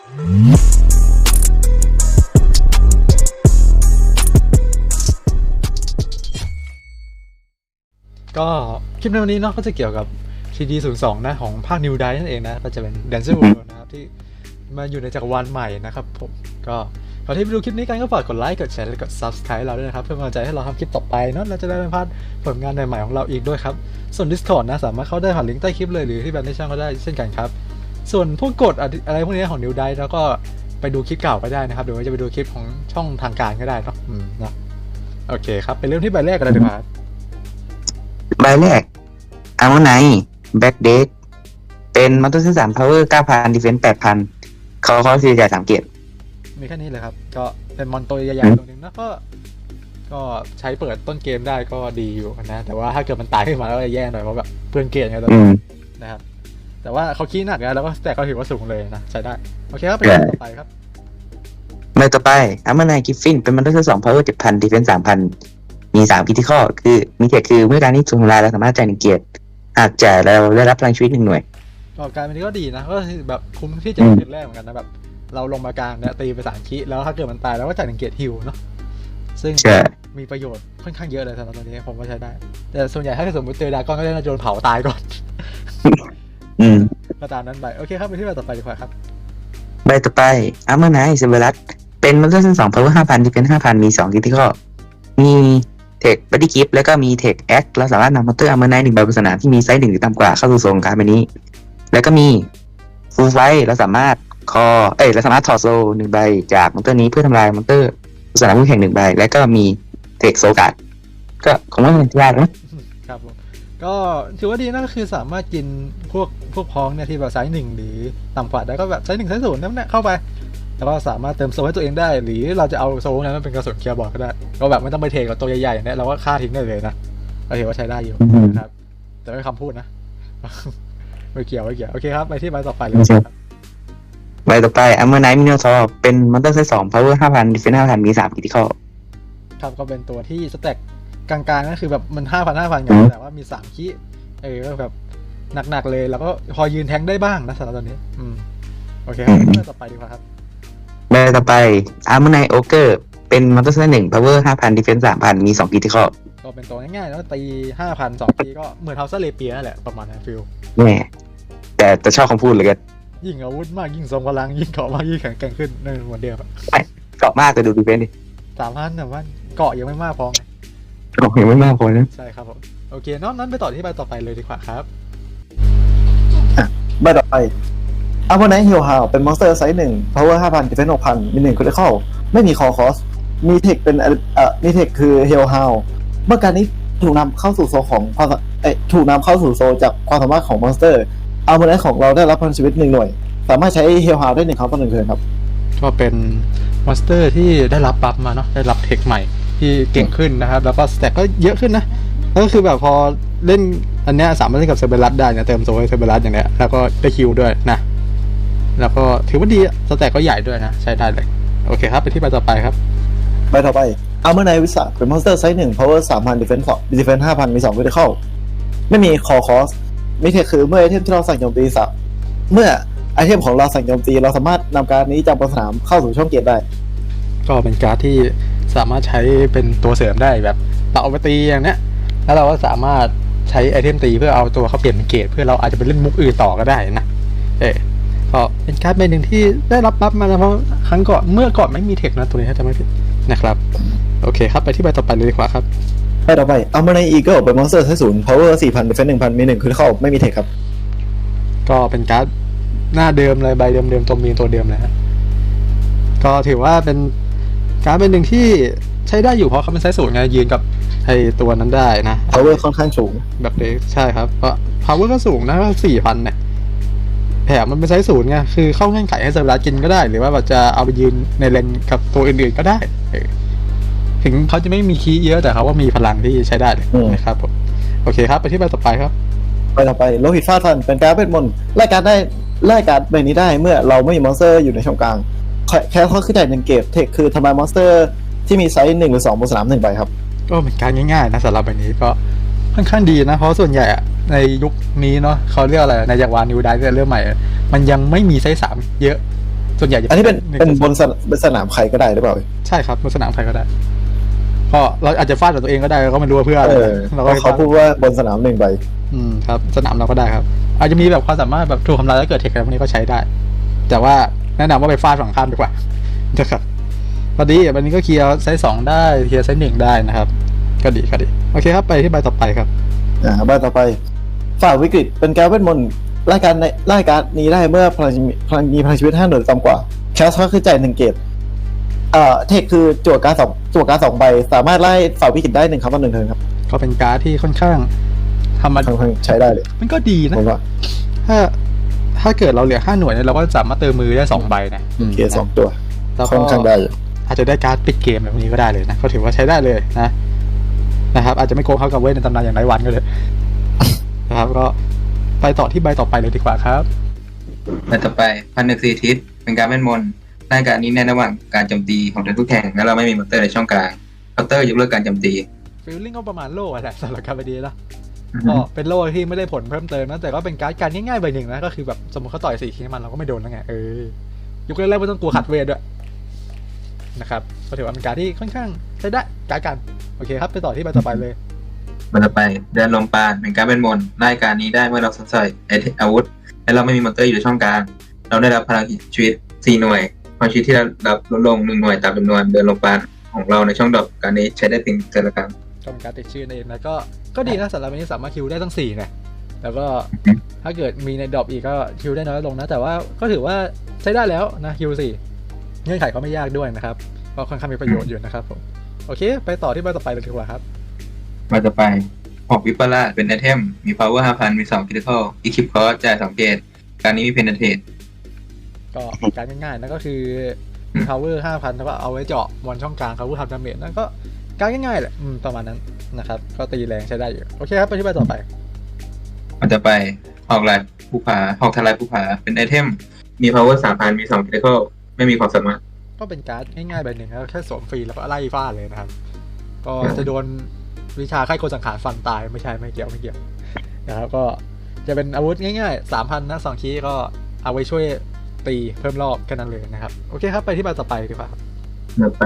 ก็คลิปในวันนี้เนาะก็จะเกี่ยวกับ TD 0 2 นะของภาค New Dice นั่นเองนะ ก็จะเป็น Dancer World นะครับ ที่มาอยู่ในจักรวาลใหม่นะครับผมก็ก่อนที่ไปดูคลิปนี้กันก็ฝากกดไลค์กดแชร์และกด Subscribe เราด้วยนะครับ เพื่อเป็นกำลังใจให้เราทำคลิปต่อไปเนาะเราจะได้ไม่พลาดผลงานใหม่ๆของเราอีกด้วยครับ ส่วน Discord นะสามารถเข้าได้ผ่านลิงก์ใต้คลิปเลยหรือที่แบนในช่องก็ได้เช่นกันครับ ส่วนพวกกฎอะไรพวกนี้ของ New Dice แล้วก็ไปดูคลิปเก่าก็ได้นะครับหรือว่าจะไปดูคลิปของช่องทางการก็ได้เนาะอืมนะโอเคครับไปเริ่มที่ใบแรกกันเลยดีกว่าครับใบแรกอาร์มไนแบ็กเดกเป็นมอเตอร์เซนสามพาวเวอร์เก้าพันดีเฟนส์แปดพันเขาเขาสี่จ่ายสามเกียรติมีแค่นี้เลยครับ ก็เป็นมอนตัวใหญ่อืมๆตัวหนึ่งนะก็ ก็ใช้เปิดต้นเกมได้ก็ดีอยู่นะ แต่ว่าถ้าเกิดมันตายขึ้นมาก็จะแย่หน่อยเพราะแบบเปลืองเกมไงตอนอืนี้มนะครับ แต่ว่าเขาขี้หนักนะแล้วก็แต่ก็ถือว่าสูงเลยนะใช้ได้ โอเคครับไปกันต่อไปครับใบต่อไปอาร์มไนกิฟฟิน เป็นมอเตอร์เซนสองพาวเวอร์เจ็ดพันดีเฟนส์สามพันมีสามพิธีข้อคือมีเกียรติคือเมื่อการนี้ถูกทำลายแล้วสามารถจ่ายหนึ่งเกียรติหากจ่ายแล้วได้รับพลังชีวิตหนึ่งหน่วยก็การเป็นนี้ก็ดีนะก็คือแบบคุ้มที่จะอืมเป็นแรกเหมือนกันนะแบบ เราลงมากลางเนี่ยตีไปสามคีแล้วถ้าเกิดมันตายแล้วก็จ่ายหนึ่งเกียรติฮิวเนาะซึ่งใช่มีประโยชน์ค่อนข้างเยอะเลยสำหรับตัวนี้ผมว่าใช้ได้ แต่ส่วนใหญ่ถ้าเกิดสมมติเจอดราก้อนก็จะโดนเผาตายก่อน อืมก็ตามนั้นไป โอเคครับไปที่ใบต่อไปดีกว่าครับ ใบต่อไปอาร์มไนเซเวรัสเป็นมอเตอร์เซนสองพาวเวอร์ห้าพันดีเฟนส์ห้าพันมีสองพิธีข้อมีเทคบัดดี้กิฟแล้วก็มีเทคแอคเราสามารถนำมอเตอร์อาร์มไนหนึ่งใบบนสนามที่มีไซส์หนึ่งหรือต่ำกว่าเข้าสู่โซนการ์ดใบนี้ แล้วก็มีฟูลไฟเราสามารถคอเอ้ยเราสามารถถอดโซลหนึ่งใบจากมอนเตอร์นี้เพื่อทำลายมอนเตอร์สนามคู่แข่งหนึ่งใบ แล้วก็มีเทคโซการ์ดก็คงไม่เป็นยากนะครับผม ก็ถือว่าดีนะก็คือสามารถกินพวกพวกพ้องเนี่ยที่แบบไซส์หนึ่งหรือต่ำกว่าได้ก็แบบไซส์หนึ่งไซส์ศูนย์นั่นแหละเข้าไปแล้วก็สามารถเติมโซลให้ตัวเองได้ หรือเราจะเอาโซลนั้นมาเป็นกระสุนเคลียร์บอร์ดก็ได้ก็แบบไม่ต้องไปเทกับตัวใหญ่ๆอย่างเนี้ยเราก็ฆ่าทิ้งได้เลยนะเราถือว่าใช้ได้อยู่นะครับ แต่ไม่คำพูดนะไม่เกี่ยวไม่เกี่ยวโอเคครับไปที่ใบต่อไปเลยครับใบต่อไปอัมเมอร์ไนท์มิโนทอร์เป็นมอนเตอร์ไซส์สองพาวเวอร์ห้าพันดิเฟนห้าพันมีสามพิธีข้อครับก็เป็นตัวที่สแต็ก กลางๆก็คือแบบมันห้าพันห้าพันกันอืมแต่ว่ามีสามคีเออก็แบบหนักๆเลยแล้วก็พอยืนแทงได้บ้างนะสำหรับตอนนี้ อืมโอเคครับไปต่อไปดีกว่าครับใบต่อไปอาร์มไนโอเกอร์เป็นมอนเตอร์ไซส์หนึ่งพาวเวอร์ห้าพันดิเฟนสามพันมีสองพิธีข้อก็เป็นตัวง่ายๆแล้วตีห้าพันสองทีก็เหมือนเทาเซเลเปียนั่นแหละประมาณนั้นฟิลแน่แต่แต่ชอบคำพูดเหลยกันยิ่งอาวุธมากยิ่งทรงพลังยิ่งเกาะมากยิ่งแข็งแกร่งขึ้นนั่นเหมือนเดิมเกาะมากแต่ดูดีเฟนดิสามพันแต่ว่าเกาะยังไม่มากพอไง เกาะยังไม่มากพอนะใช่ครับผมโอเคน้องนั้นไปต่อที่ใบต่อไปเลยดีกว่าครับใบต่อไปอัลเบอร์ไนท์ฮิลฮาวเป็นมอนสเตอร์ไซส์หนึ่ง power ห้าพัน defense หกพันมีหนึ่งคริติคอลไม่มีคอคอส มีเทคเป็นเอ่อมีเทคคือฮิลฮาวเมื่อการนี้ถูกนำเข้าสู่โซของความสาเอ้ยถูกนำเข้าสู่โซจากความสามารถของมอนสเตอร์อัลเบอร์ไนท์ของเราได้รับพลังชีวิตหนึ่งหน่วย สามารถใช้ฮิลฮาวได้หนึ่งครั้งต่อหนึ่งเทิร์นครับ ก็เป็นมอนสเตอร์ที่ได้รับบัฟมาเนาะได้รับเทคใหม่ ที่เก่งขึ้นนะครับ แล้วก็สแต็กก็เยอะขึ้นนะแล้วก็คือแบบพอเล่นอันเนี้ยสามารถเล่นกับเซเบรัสได้นะเติมโซให้เซเบรัสอย่างเนี้ยแล้วก็ได้คิวด้วยนะ แล้วก็ถือว่าดีอะสแต็กก็ใหญ่ด้วยนะ ใช้ได้เลย โอเคครับไปที่ใบต่อไปครับใบต่อไปอัลเบอร์ไนท์วิสาเป็นมอนสเตอร์ไซส์หนึ่ง power สามพัน defense สอง defense ห้าพันมีสองคริติคอลไม่มีคอคอสมีเทคคือเมื่อไอเทมที่เราสั่งโจมตีสับเมื่อไอเทมของเราสั่งโจมตีเราสามารถนำการดนี้จากบนสนามเข้าสู่ช่องเกียรติได้ ก็เป็นการ์ดที่ สามารถใช้เป็นตัวเสริมได้แบบเราเอาไปตีอย่างเนี้ยแล้วเราก็สามารถใช้ไอเทมตีเพื่อเอาตัวเขาเปลี่ยนเป็นเกรดเพื่อเราอาจจะไปเล่นมุกอื่นต่อก็ได้นะเออก็เป็นการ์ดใบหนึ่งที่ได้รับบัฟมานะเพราะครั้งก่อนเมื่อก่อนไม่มีเทคนะตัวนี้ถ้าจะไม่ผิดนะครับ โอเคครับไปที่ใบต่อไปเลยดีกว่าครับไปต่อไปอัลเมอร์ไนอีเกิลเป็นมอนสเตอร์ไซส์ศูนย์ power สี่พัน defense หนึ่งพันมีหนึ่งคือเข้าไม่มีเทคครับ ก็เป็นการ์ดหน้าเดิมเลยใบเดิมๆตัวมีตัวเดิมเลยฮะก็ถือว่าเป็น การ์ดเป็นหนึ่งที่ใช้ได้อยู่เพราะเขาเป็นไซส์สูงไงยืนกับไอตัวนั้นได้นะ power ค่อนข้างสูง แบบเด็กใช่ครับก็ power ก็สูงนะก็สี่พันเนี่ยแถมมันเป็นไซส์ศูนย์ไงคือเข้าเงื่อนไขให้เซอร์รากินก็ได้ หรือว่าแบบจะเอาไปยืนในเลนกับตัวอื่นๆก็ได้เออถึงเขาจะไม่มีคีย์เยอะแต่เขาว่ามีพลังที่ใช้ได้เลยอืมนะครับผมโอเคครับ ไปที่ใบต่อไปครับไปต่อไปโลหิตฟาดฟันเป็นการดเวทมนต์ไล่การดได้ไล่การดใบนี้ได้เมื่อเราไม่มีมอนสเตอร์อยู่ในช่องกลาง แค่แค่เขาขึ้นจ่ายหนึ่งเกตเทคคือทำลายมอนสเตอร์ที่มีไซส์หนึ่งหรือสองบนสนามหนึ่งใบครับ ก็เป็นการง่ายๆนะสำหรับใบนี้ก็ค่อนข้างดีนะ เพราะส่วนใหญ่อะในยุคนี้เนาะเขาเรียกอะไรในจักรวาลนิวไดเริ่มใหม่อะมันยังไม่มีไซส์สามเยอะ ส่วนใหญ่จะอันนี้เป็นหงเป็นต่อบนสนเป็นสนามใครก็ได้หรือเปล่า ใช่ครับบนสนามใครก็ได้ก็เราอาจจะฟาดกับตัวเองก็ได้เราก็ไม่รู้ว่าเพื่ออะไรเออเราเพก็ราะเขาพูดว่าบนสนามหนึ่งใบ อืมครับ สนามเราก็ได้ครับ อาจจะมีแบบความสามารถแบบถูกทำลายแล้วเกิดเทคอะไรพวกนี้ก็ใช้ได้ แต่ว่าแนะนำว่าไปฟาดฝั่งข้ามดีกว่านะครับพอดีวันนี้ก็เคลียร์ไซส์สองได้เคลียร์ไซส์หนึ่งได้นะครับ ก็ดีก็ดีโอเคครับไปที่ใบต่อไปครับอ่าใบต่อไปฝ่าวิกฤตเป็นการเวทมนต์รายการในรายการนี้ได้เมื่อพลังชีวิตพลังมีพลังชีวิตห้าหน่วยต่ำกว่าแคสก็คือจ่ายหนึ่งเกตเอ่อเทคคือจั่วการดสองจั่วการดสองใบ สามารถไล่ฝ่าวิกฤตได้หนึ่งครั้งต่อหนึ่งเทิร์นครับก็เป็นการ์ดที่ค่อนข้างทำมาค่อนข้างใช้ได้เลย มันก็ดีนะผมว่าถ้า ถ้าเกิดเราเหลือห้าหน่วยเนี่ยเราก็สามารถเติมมือได้สองใบนะเกตสองตัวแล้วค่ก็อนข้างได้อยู่อาจจะได้การ์ดปิดเกมแบบนี้ก็ได้เลยนะก็ถือว่าใช้ได้เลยนะนะครับ อาจจะไม่โกงเขากับเวทในตำนานอย่างไรวันก็เลยนะครับ ก็ไปต่อที่ใบต่อไปเลยดีกว่าครับใบต่อไปพันหนึ่งสี่ทิศเป็นการเวทมนต์รายการนี้ในระหว่างการโจมตีของทีมคู่แข่งและเราไม่มีมอนเตอร์ในช่องกลางเคาน์เตอร์ยกเลิกการโจมตีฟีลลิ่งก็ประมาณโล่อะแหละสำหรับการไปดีนะ ก็เป็นโล่ที่ไม่ได้ผลเพิ่มเติมนะแต่ก็เป็นการดการง่ายๆใบหนึ่งนะก็คือแบบสมมติเขาต่อยสี่คีมันเราก็ไม่โดนแล้วไงเออยกเลิกไม่ต้องกลัวขัดเวทด้วยนะครับก็ถือว่าเป็นการดที่ค่อนข้างใช้ได้การดกันโอเคครับไปต่อที่ใบต่อไปเลยใบต่อไปเดินลมปานเป็นการเวทมนต์รายการนี้ได้เมื่อเราสวมใส่ไอเทมอาวุธ และเราไม่มีมอนเตอร์อยู่ในช่องกลางเราได้รับพลังชีวิตสี่หน่วยพลังชีวิตที่เรารับลดลงหนึ่งหน่วยตามจำนวนเดินลมปานของเราในช่องดรอปการนี้ใช้ได้เพียงเจอละครั้ง ก็เป็นการติดชื่อนั่นเองนะก็ก็ดีนะสำหรับอันนี้สามารถคิวได้ตั้งสี่นะแล้วก็อืมถ้าเกิดมีในดรอปอีกก็คิวได้น้อยลงนะ แต่ว่าก็ถือว่าใช้ได้แล้วนะคิวสี่เงื่อนไขก็ไม่ยากด้วยนะครับก็ค่อนข้างมีประโยชน์อยู่นะครับผมโอเค ไปต่อที่ใบต่อไปเลยดีกว่าครับใบต่อไปหอกวิปลาสเป็นไอเทม มี power 5,000มี2 critical equip cost จ่าย2เกตการนี้มี penetrate ก็การง่ายๆนะก็คือมี power ห้าพันแล้วก็เอาไว้เจาะบอลช่องกลางเขาเพื่อทำดาเมจนั่นก็ การง่ายๆแหละอืมประมาณนั้นนะครับ ก็ตีแรงใช้ได้อยู่ โอเคครับไปที่ใบต่อไปมันจะไปหอกลายภูผาหอกทลายภูผาเป็นไอเทม มี power 3,000มี2 critical ไม่มีความสามารถ ก็เป็นการ์ดง่ายๆใบหนึ่งแล้วแค่สวมฟรีแล้วก็ไล่ฟาดเลยนะครับ ก็จะโดนวิชาค่ายโกนสังขารฟันตายไม่ใช่ไม่เกี่ยวไม่เกี่ยวนะครับก็จะเป็นอาวุธง่ายๆสามพันนะสองคีย์ก็เอาไว้ช่วยตีเพิ่มรอบแค่นั้นเลยนะครับ โอเคครับไปที่ใบต่อไปดีกว่าครับต่อไป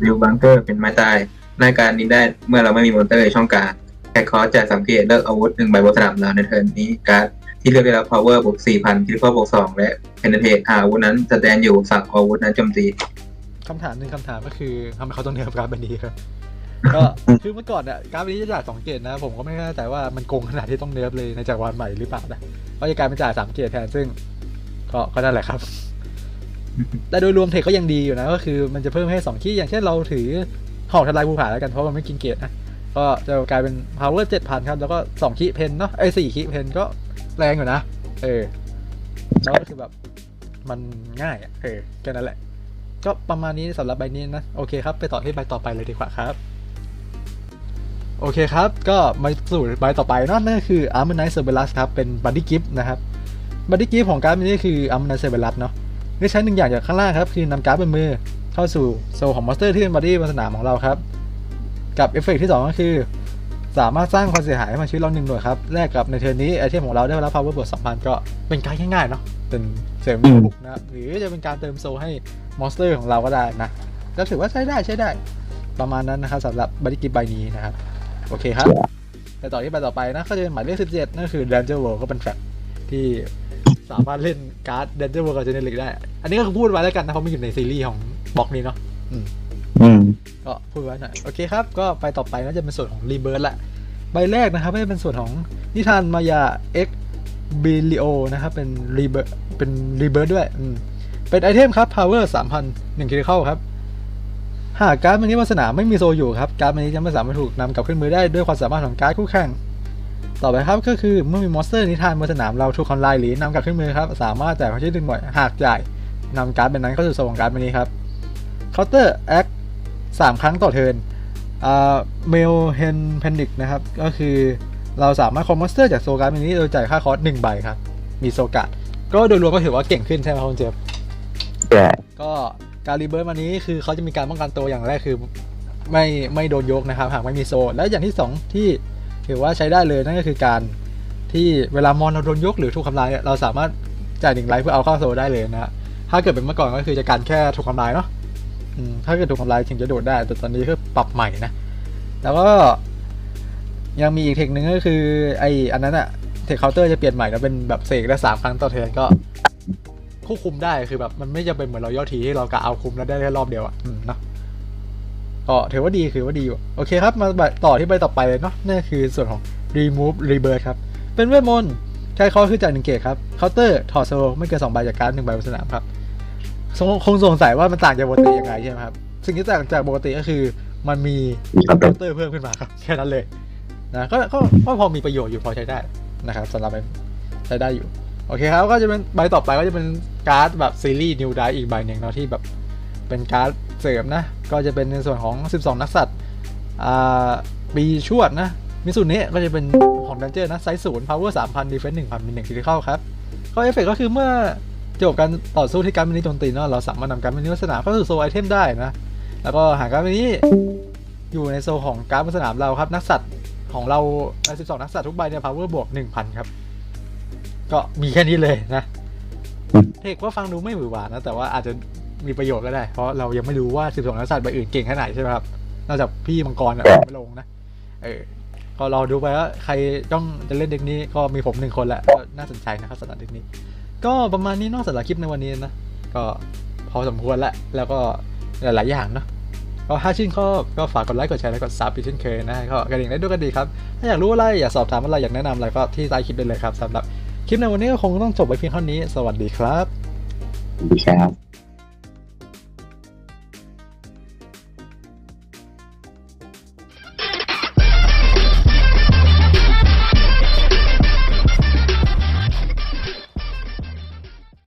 วิวบังเกอร์เป็นไม้ตาย รายการนี้ได้เมื่อเราไม่มีมอนเตอร์ในช่องกลางแค่คอสจ่าย3เกตเลิกอาวุธหนึ่งใบบนสนามเราในเทิร์นนี้การ์ดที่เลือกได้รับ power บวก4,000 critical บวก2และ penetrate หากอาวุธนั้นสแตนอยู่สั่งอาวุธนั้นโจมตีคำถามหนึ่งคำถามก็คือทำไมเขาต้องเนิร์ฟการ์ดใบนี้ครับก็คือเมื่อก่อนเนี่ยการ์ดใบนี้จะจ่ายสองเกตนะ ผมก็ไม่แน่ใจว่ามันโกงขนาดที่ต้องเนิร์ฟเลยในจักรวาลใหม่หรือเปล่านะก็จะกลายเป็นจ่ายสามเกตแทนซึ่ง ก็ก็นั่นแหละครับแต่โดยรวมเทคก็ยังดีอยู่นะ ก็คือมันจะเพิ่มให้สองขี้อย่างเช่นเราถือ หอกทลายภูผาแล้วกันเพราะมันไม่กินเกตนะก็จะกลายเป็น power เจ็ดพันครับ แล้วก็สองขี้เพนเนาะไอ้สี่ขี้เพนก็แรงอยู่นะ เออ แล้วก็คือแบบมันง่ายอะเออแค่นั้นแหละ ก็ประมาณนี้สำหรับใบนี้นะ โอเคครับ ไปต่อที่ใบต่อไปเลยดีกว่าครับ โอเคครับ ก็มาสู่ใบต่อไปเนอะนั่นก็คือ Armor Knight Cerberus ครับ เป็นบั d ดี้กิฟต์นะครับบั d ดี้กิฟต์ของการ์ดนี้คือ Armor Knight Cerberus เนาะเลือกใช้หนึ่งอย่างจากข้างล่างครับ คือนำการ์ดบนมือ เข้าสู่โซลของมอนสเตอร์ที่เป็นบัดดี้บนสนามของเราครับ กับเอฟเฟกต์ที่ 2 ก็คือ สามารถสร้างความเสียหายให้มาชีวิตเราหนึ่งหน่วยครับแลกกับในเทอร์นนี้ไอเทมของเราได้รับ power บวก2,000ก็เป็นการง่ายๆเนาะเป็นเสริมบุกนะหรือจะเป็นการเติมโซลให้มอนสเตอร์ของเราก็ได้นะก็ถือว่าใช้ได้ใช้ได้ประมาณนั้นนะครับสำหรับบัดดี้กิฟใบนี้นะครับโอเคครับไปต่อที่ใบต่อไปนะก็จะเป็นหมายเลข17นั่นคือ Danger World ก็เป็นแฟกต์ที่สามารถเล่นการ์ด Danger World กับ Generic ได้ อันนี้ก็คือพูดไว้แล้วกันนะเพราะมันอยู่ในซีรีส์ของ บล็อกนี้เนาะอืมก็พูดไว้หน่อย โอเคครับ ก็ไปต่อไปก็จะเป็นส่วนของรีเบิร์ h ละ ใบแรกนะครับก็จะเป็นส่วนของนิทานมายา X b i l i o นะครับ เป็นรีเบิร์เป็นรีเบิร์ด้วยอืมเป็นไอเทมครับ power 3,000 1 critical ครับ หากการ์ดมันนี้บนสนามไม่มีโซอยู่ครับ การ์ดมันนี้จะไม่สามารถถูกนำกลับขึ้นมือได้ด้วยความสามารถของการ์ดคู่แข่งต่อไปครับก็คือเมื่อมีมอนสเตอร์นิทานบนสนามเราถูกคอนไลน์หรือนำกลับขึ้นมือครับ สามารถจ่ายความช่วยเหลือหนึ่งหน่วยหากจ่ายนำการ์ดเป็นนั้นเข้าสู่โซนของการ์ดเป็นนี้ครับ เคาน์เตอร์แอคสามครั้งต่อเทิร์นอ่าเมลเฮนเพนดิกนะครับ ก็คือเราสามารถคอมมอนสเตอร์จากโซการ์ดเป็นนี้โดยจ่ายค่าคอร์สหนึ่งใบครับ มีโซการ์ดก็โดยรวมก็ถือว่าเก่งขึ้นใช่ไหมครับคุณเจฟใช่ก็การรีเบิร์ตมานี้คือเขาจะมีการป้องกันตัวอย่างแรกคือไม่ไม่โดนยกนะครับ หากไม่มีโซนและอย่างที่สองที่ถือว่าใช้ได้เลยนั่นก็คือการที่เวลามอนเราโดนยกหรือถูกทำลายเนี่ยเราสามารถจ่ายหนึ่งไลฟ์เพื่อเอาเข้าโซได้เลยนะฮะถ้าเกิดเป็นเมื่อก่อนก็คือจะการแค่ถูกทำลายเนาะอืม ถ้าเกิดถูกทำลายถึงจะโดดได้ แต่ตอนนี้ก็ปรับใหม่นะ แล้วก็ยังมีอีกเทคนึงก็คือไออันนั้นอะเทคเคาน์เตอร์จะเปลี่ยนใหม่แล้วเป็นแบบเสกได้สามครั้งต่อเทิร์นก็ควบคุมได้คือแบบมันไม่จำเป็นเหมือนเราย่อทีที่เรากะเอาคุมแล้วได้แค่รอบเดียวอะเนาะก็ถือว่าดีคือว่าดีอยู่ โอเคครับ มาต่อที่ใบต่อไปเลยเนาะนั่นคือส่วนของ remove rebirth ครับ เป็นเวทมนต์ใช้คอคือจากหนึ่งเกตครับเคาน์เตอร์ถอดโซลไม่เกินสองใบจากการดหนึ่งใบบนสนามครับ คงสงสัยว่ามันต่างจากปกติยังไงใช่ไหมครับ สิ่งที่ต่างจากปกติก็คือมันมีมีคอนเคาน์เตอร์เพิ่มขึ้นมาครับ แค่นั้นเลยนะก็ก็ก็พอมีประโยชน์อยู่พอใช้ได้นะครับสำหรับใช้ได้อยู่ โอเคครับ ก็จะเป็นใบต่อไปก็จะเป็นการ์ดแบบซีรีส์นิวไดอีกใบหนึ่งเนาะที่แบบเป็นการ์ดเสริมนะ ก็จะเป็นในส่วนของ 12 นักสัตว์อ่าปีชวดนะ มิสุเนะก็จะเป็นของดันเจอร์นะไซส์ศูนย์พาวเวอร์สามพันดีเฟนซ์หนึ่งพันมีหนึ่งคิดเข้าครับก็เอฟเฟกก็คือเมื่อ จบการต่อสู้ที่การ์ดมินิโจมตีเนาะเราสามารถนำการ์ดมินิลักษณะเข้าสู่โซไอเทมได้นะ แล้วก็หาการ์ดมินิอยู่ในโซของการ์ดบนสนามเราครับนักสัตว์ของเราใน12 นักสัตว์ทุกใบเนี่ยพาวเวอร์บวก 1,000 ครับ ก็มีแค่นี้เลยนะเทคว่าฟังดูไม่หวือหวานะ แต่ว่าอาจจะมีประโยชน์ก็ได้ เพราะเรายังไม่รู้ว่า 12 นักสัตว์ใบอื่นเก่งแค่ไหนใช่ไหมครับ นอกจากพี่มังกรอะไม่ลงนะ เออ ก็รอดูไปว่าใครต้องจะเล่นเด็กนี้ก็มีผมหนึ่งคนแหละก็น่าสนใจนะครับสำหรับเด็กนี้ ก็ประมาณนี้นอกสาระคลิปในวันนี้นะ ก็พอสมควรละแล้วก็หลายๆอย่างเนาะก็ถ้าชื่นชอบก็ฝากกดไลค์กดแชร์และกดซับอีกเช่นเคยนะก็กระดิ่งได้ด้วยกันดีครับ ถ้าอยากรู้อะไรอยากสอบถามอะไรอยากแนะนำอะไรก็ที่ใต้คลิปได้เลยครับสำหรับคลิปในวันนี้ก็คงต้องจบไปเพียงเท่านี้ สวัสดีครับดีครับ